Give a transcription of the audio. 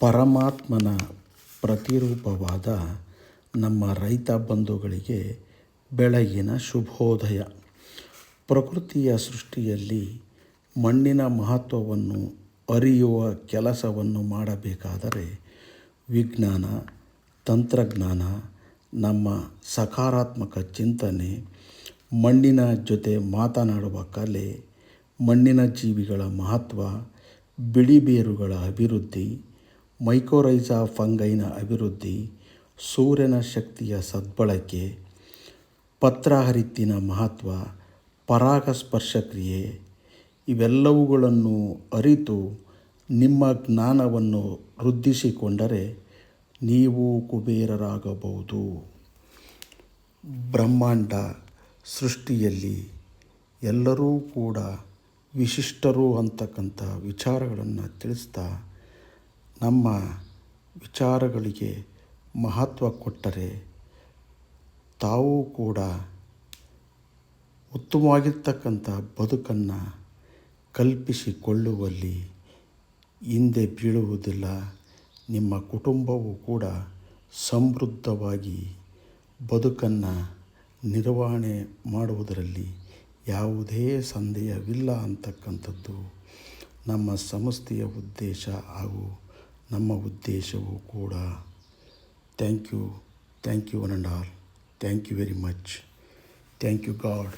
ಪರಮಾತ್ಮನ ಪ್ರತಿರೂಪವಾದ ನಮ್ಮ ರೈತ ಬಂಧುಗಳಿಗೆ ಬೆಳಗಿನ ಶುಭೋದಯ. ಪ್ರಕೃತಿಯ ಸೃಷ್ಟಿಯಲ್ಲಿ ಮಣ್ಣಿನ ಮಹತ್ವವನ್ನು ಅರಿಯುವ ಕೆಲಸವನ್ನು ಮಾಡಬೇಕಾದರೆ ವಿಜ್ಞಾನ, ತಂತ್ರಜ್ಞಾನ, ನಮ್ಮ ಸಕಾರಾತ್ಮಕ ಚಿಂತನೆ, ಮಣ್ಣಿನ ಜೊತೆ ಮಾತನಾಡುವ ಕಲೆ, ಮಣ್ಣಿನ ಜೀವಿಗಳ ಮಹತ್ವ ಬಿಳಿಬೇರುಗಳ ಅಭಿವೃದ್ಧಿ ಮೈಕೋರೈಜಾ ಫಂಗೈನ ಅಭಿವೃದ್ಧಿ, ಸೂರ್ಯನ ಶಕ್ತಿಯ ಸದ್ಬಳಕೆ, ಪತ್ರಹರಿತ್ತಿನ ಮಹತ್ವ, ಪರಾಗಸ್ಪರ್ಶ ಕ್ರಿಯೆ, ಇವೆಲ್ಲವುಗಳನ್ನು ಅರಿತು ನಿಮ್ಮ ಜ್ಞಾನವನ್ನು ವೃದ್ಧಿಸಿಕೊಂಡರೆ ನೀವು ಕುಬೇರರಾಗಬಹುದು. ಬ್ರಹ್ಮಾಂಡ ಸೃಷ್ಟಿಯಲ್ಲಿ ಎಲ್ಲರೂ ಕೂಡ ವಿಶಿಷ್ಟರು ಅಂತಕ್ಕಂಥ ವಿಚಾರಗಳನ್ನು ತಿಳಿಸ್ತಾ ನಮ್ಮ ವಿಚಾರಗಳಿಗೆ ಮಹತ್ವ ಕೊಟ್ಟರೆ ತಾವು ಕೂಡ ಉತ್ತಮವಾಗಿರ್ತಕ್ಕಂಥ ಬದುಕನ್ನು ಕಲ್ಪಿಸಿಕೊಳ್ಳುವಲ್ಲಿ ಹಿಂದೆ ಬೀಳುವುದಿಲ್ಲ. ನಿಮ್ಮ ಕುಟುಂಬವೂ ಕೂಡ ಸಮೃದ್ಧವಾಗಿ ಬದುಕನ್ನು ನಿರ್ವಹಣೆ ಮಾಡುವುದರಲ್ಲಿ ಯಾವುದೇ ಸಂದೇಹವಿಲ್ಲ ಅಂತಕ್ಕಂಥದ್ದು ನಮ್ಮ ಸಂಸ್ಥೆಯ ಉದ್ದೇಶ ಹಾಗೂ ನಮ್ಮ ಉದ್ದೇಶವೂ ಕೂಡ thank you thank you one and all thank you very much thank you god